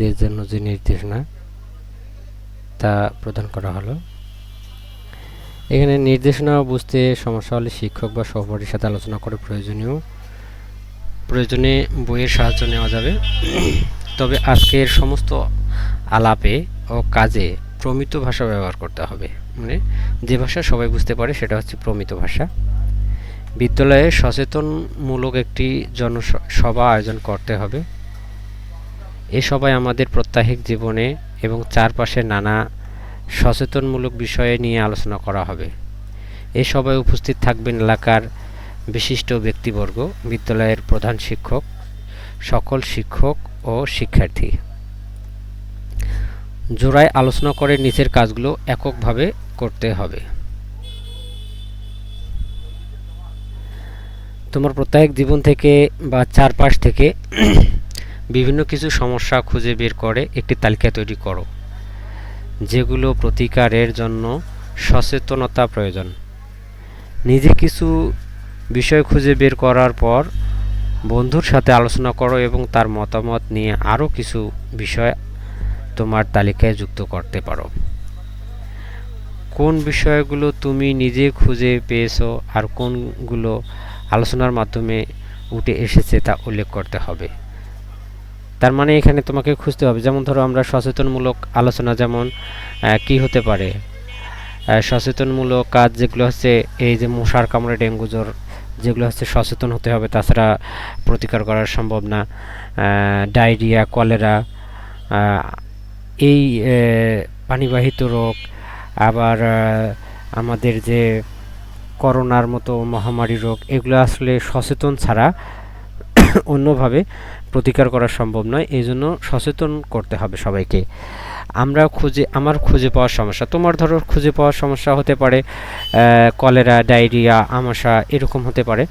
শিক্ষার্থীদের জন্য যে নির্দেশনা তা প্রদান করা হলো। এখানে নির্দেশনা বুঝতে সমস্যা হলে শিক্ষক বা সহপাঠীর সাথে আলোচনা করে প্রয়োজনীয়। প্রয়োজনে বইয়ের সাহায্য নেওয়া যাবে। তবে আজকের সমস্ত আলাপে ও কাজে প্রমিত ভাষা ব্যবহার করতে হবে। মানে যে ভাষা সবাই বুঝতে পারে সেটা হচ্ছে প্রমিত ভাষা। বিদ্যালয়ে সচেতনমূলক একটি জনসভা আয়োজন করতে হবে। এ সভায় আমাদের প্রত্যাহিক জীবনে এবং চারপাশে নানা সচেতনমূলক বিষয়ে নিয়ে আলোচনা করা হবে। এ সভায় উপস্থিত থাকবেন এলাকার বিশিষ্ট ব্যক্তিবর্গ, বিদ্যালয়ের প্রধান শিক্ষক, সকল শিক্ষক ও শিক্ষার্থী। জোড়ায় আলোচনা করে নিচের কাজগুলো এককভাবে করতে হবে। তোমার প্রত্যেক জীবন থেকে বা চারপাশ থেকে বিভিন্ন কিছু সমস্যা খুঁজে বের করে একটি তালিকা তৈরি করো, যেগুলো প্রতিকারের জন্য সচেতনতা প্রয়োজন। নিজে কিছু বিষয় খুঁজে বের করার পর বন্ধুর সাথে আলোচনা করো এবং তার মতামত নিয়ে আরও কিছু বিষয় তোমার তালিকায় যুক্ত করতে পারো। কোন বিষয়গুলো তুমি নিজে খুঁজে পেয়েছ আর কোনগুলো আলোচনার মাধ্যমে উঠে এসেছে তা উল্লেখ করতে হবে। তার মানে এখানে তোমাকে খুঁজতে হবে। যেমন ধরো আমরা সচেতনমূলক আলোচনা যেমন কি হতে পারে? সচেতনমূলক কাজ যেগুলো হচ্ছে এই যে মশার কামড়ে ডেঙ্গু জ্বর, যেগুলো হচ্ছে সচেতন হতে হবে, তাছাড়া প্রতিকার করা সম্ভব না। ডায়রিয়া, কলেরা এই পানিবাহিত রোগ, আবার আমাদের যে করোনার মতো মহামারী রোগ, এগুলো আসলে সচেতন ছাড়া অন্যভাবে প্রতিকার করা সম্ভব নয় এই জন্য সচেতন করতে হবে সবাইকে। আমরা খুঁজে, আমার খুঁজে পাওয়ার সমস্যা, তোমার ধরো খুঁজে পাওয়ার সমস্যা হতে পারে কলেরা, ডায়রিয়া, আমাশা, এরকম হতে পারে,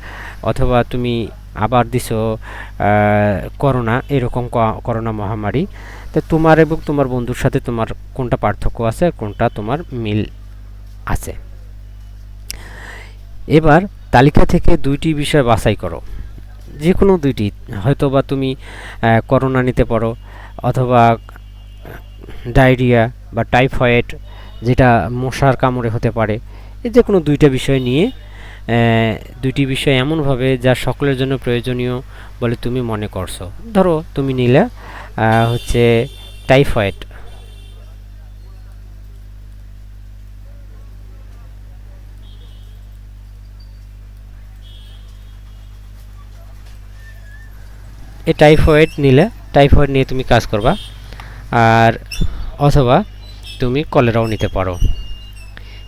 অথবা তুমি আবার দিছো করোনা, এরকম করোনা মহামারী, তো তোমার এবং তোমার বন্ধুর সাথে তোমার কোনটা পার্থক্য আছে কোনটা তোমার মিল আছে। এবার তালিকা থেকে দুইটি বিষয় বাছাই করো। যে কোনো দুইটি হয়তো বা তুমি করোনা নিতে পারো, অথবা ডায়রিয়া বা টাইফয়েড যেটা মশার কামড়ে হতে পারে, এই যে কোনো দুইটা বিষয় নিয়ে দুইটি বিষয় এমনভাবে যা সকলের জন্য প্রয়োজনীয় বলে তুমি মনে করছ। ধরো, তুমি নিলে হচ্ছে টাইফয়েড এই টাইফয়েড নিলে টাইফয়েড নিয়ে তুমি কাজ করবা। আর অথবা তুমি কলেরাও নিতে পারো।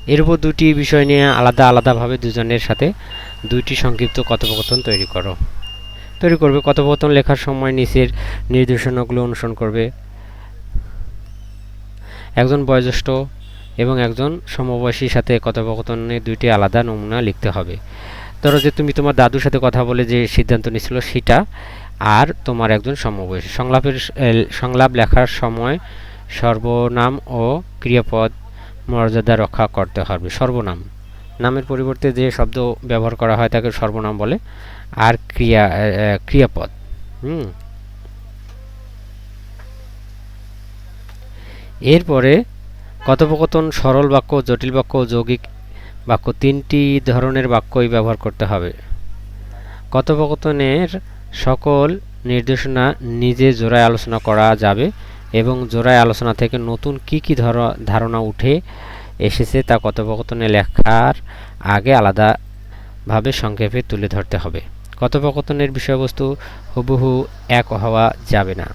এর উপর দুটি বিষয় নিয়ে আলাদা আলাদাভাবে দুজনের সাথে দুইটি সংক্ষিপ্ত কথোপকথন তৈরি করো। তৈরি করবে, কথোপকথন লেখার সময় নিচের নির্দেশনাগুলো অনুসরণ করবে। একজন বয়োজ্যেষ্ঠ এবং একজন সমবয়সীর সাথে কথোপকথনে দুইটি আলাদা নমুনা লিখতে হবে। ধরো যে তুমি তোমার দাদুর সাথে কথা বলে যে সিদ্ধান্ত নিয়েছিল সেটা আর তোমার একজন সমবয়সী। সংলাপের সংলাপ লেখার সময় সর্বনাম ও ক্রিয়াপদ মর্যাদা রক্ষা করতে হবে। সর্বনাম। নামের পরিবর্তে যে শব্দ ব্যবহার করা হয় তাকে সর্বনাম বলে। আর ক্রিয়া ক্রিয়াপদ। হুম। এরপরে কথোপকথন, সরল বাক্য, জটিল বাক্য, যৌগিক বাক্য, তিনটি ধরনের বাক্যই ব্যবহার করতে হবে। কথোপকথনের সকল নির্দেশনা নিজে জোড়ায় আলোচনা করা যাবে এবং জোড়ায় আলোচনা থেকে নতুন কি কি ধারণা উঠে এসেছে তা কথোপকথনে লেখার আগে আলাদাভাবে সংক্ষেপে তুলে ধরতে হবে। কথোপকথনের বিষয়বস্তু হুবহু এক হওয়া যাবে না।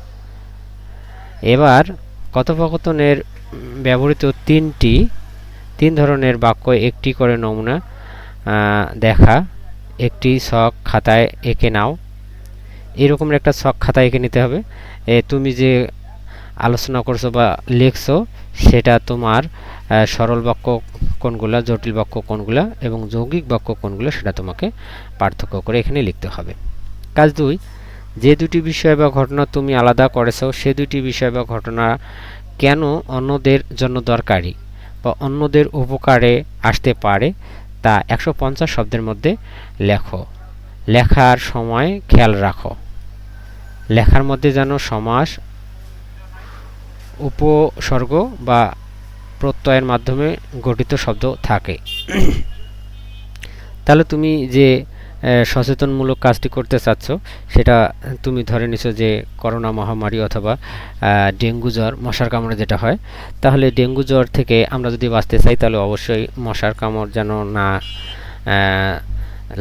এবার কথোপকথনের ব্যবহৃত তিনটি, তিন ধরনের বাক্য, একটি করে নমুনা দেখা, একটি শখ খাতায় এঁকে নাও। এরকম একটা শখ খাতা এঁকে নিতে হবে। তুমি যে আলোচনা করছ বা লিখছো, সেটা তোমার সরল বাক্য কোনগুলা, জটিল বাক্য কোনগুলা এবং যৌগিক বাক্য কোনগুলো সেটা তোমাকে পার্থক্য করে এখানে লিখতে হবে। কাজ দুই, যে দুটি বিষয় বা ঘটনা তুমি আলাদা করেছ, সে দুটি বিষয় বা ঘটনা কেন অন্যদের জন্য দরকারি বা অন্যদের উপকারে আসতে পারে, তা একশো পঞ্চাশ শব্দের মধ্যে লেখো। লেখার সময় খেয়াল রাখো। লেখার মধ্যে যেন সমাস, উপসর্গ বা প্রত্যয়ের মাধ্যমে গঠিত শব্দ থাকে। তাহলে তুমি যে সচেতনমূলক কাজটি করতে চাচ্ছ, সেটা তুমি ধরে নিছো যে, করোনা মহামারী অথবা ডেঙ্গু জ্বর, মশার কামড়ে যেটা হয়, তাহলে ডেঙ্গু জ্বর থেকে আমরা যদি বাঁচতে চাই, তাহলে অবশ্যই মশার কামড় যেন না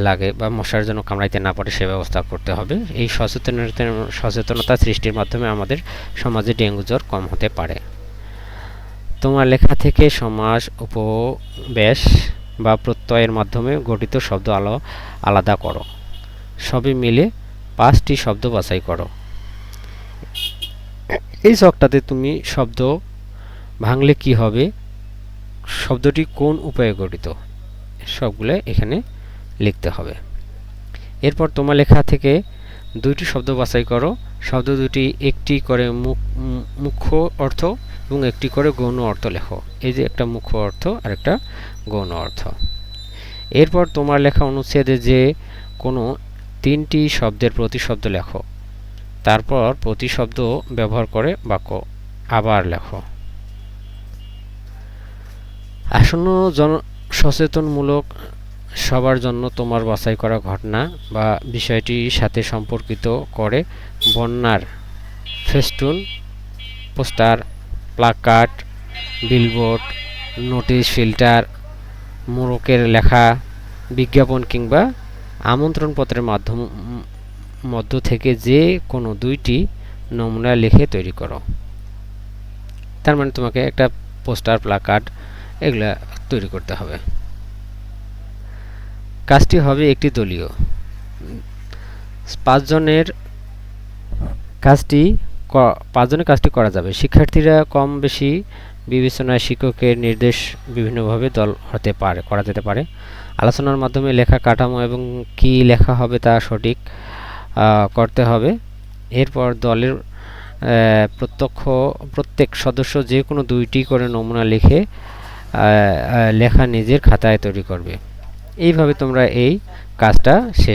লাগে বা মশার যেন কামড়াইতে না পারে সে ব্যবস্থা করতে হবে। এই সচেতনতা সচেতনতা সৃষ্টির মাধ্যমে আমাদের সমাজে ডেঙ্গু জ্বর কম হতে পারে। তোমার লেখা থেকে সমাজ উপবেশ বা প্রত্যয়ের মাধ্যমে গঠিত শব্দ আলো আলাদা করো। সবই মিলে পাঁচটি শব্দ বাছাই করো। এই চকটাতে তুমি শব্দ ভাঙলে কি হবে? শব্দটি কোন উপায়ে গঠিত? সবগুলো এখানে লিখতে হবে। এরপর তোমার লেখা থেকে দুইটি শব্দ বাছাই করো। শব্দ দুটি একটি করে মুখ্য অর্থ এবং একটি করে গৌণ অর্থ লেখো। এই যে একটা মুখ্য অর্থ আর একটা গৌণ অর্থ। এরপর তোমার লেখা অনুচ্ছেদে যে কোনো তিনটি শব্দের প্রতিশব্দ লেখো। তারপর প্রতিশব্দ ব্যবহার করে বাক্য আবার লেখো। আসন্ন জন সচেতনমূলক সবার জন্য তোমার বাছাই করা ঘটনা বা বিষয়টির সাথে সম্পর্কিত করে বন্যার festoon, poster, placard, billboard, notice filter, মোড়কের লেখা, বিজ্ঞাপন কিংবা আমন্ত্রণপত্রের মাধ্যম, মধ্য থেকে যে কোনো দুইটি নমুনা লিখে তৈরি করো। তার মানে তোমাকে একটা পোস্টার, প্লাকার্ড এগুলা তৈরি করতে হবে। কাজটি হবে একটি দলীয়। পাঁচজনের কাজটি পাঁচজনের কাজটি করা যাবে। শিক্ষার্থীরা কম বেশি বিবেচনায় শিক্ষকের নির্দেশ বিভিন্নভাবে দল হতে পারে, করা যেতে পারে। আলোচনার মাধ্যমে লেখা কাঠামো এবং কি লেখা হবে তা সঠিক করতে হবে। এরপর দলের প্রত্যক্ষ, প্রত্যেক সদস্য যে কোনো দুইটি করে নমুনা লিখে লেখা নিজের খাতায় তৈরি করবে। এইভাবে তোমরা এই কাজটা শেষ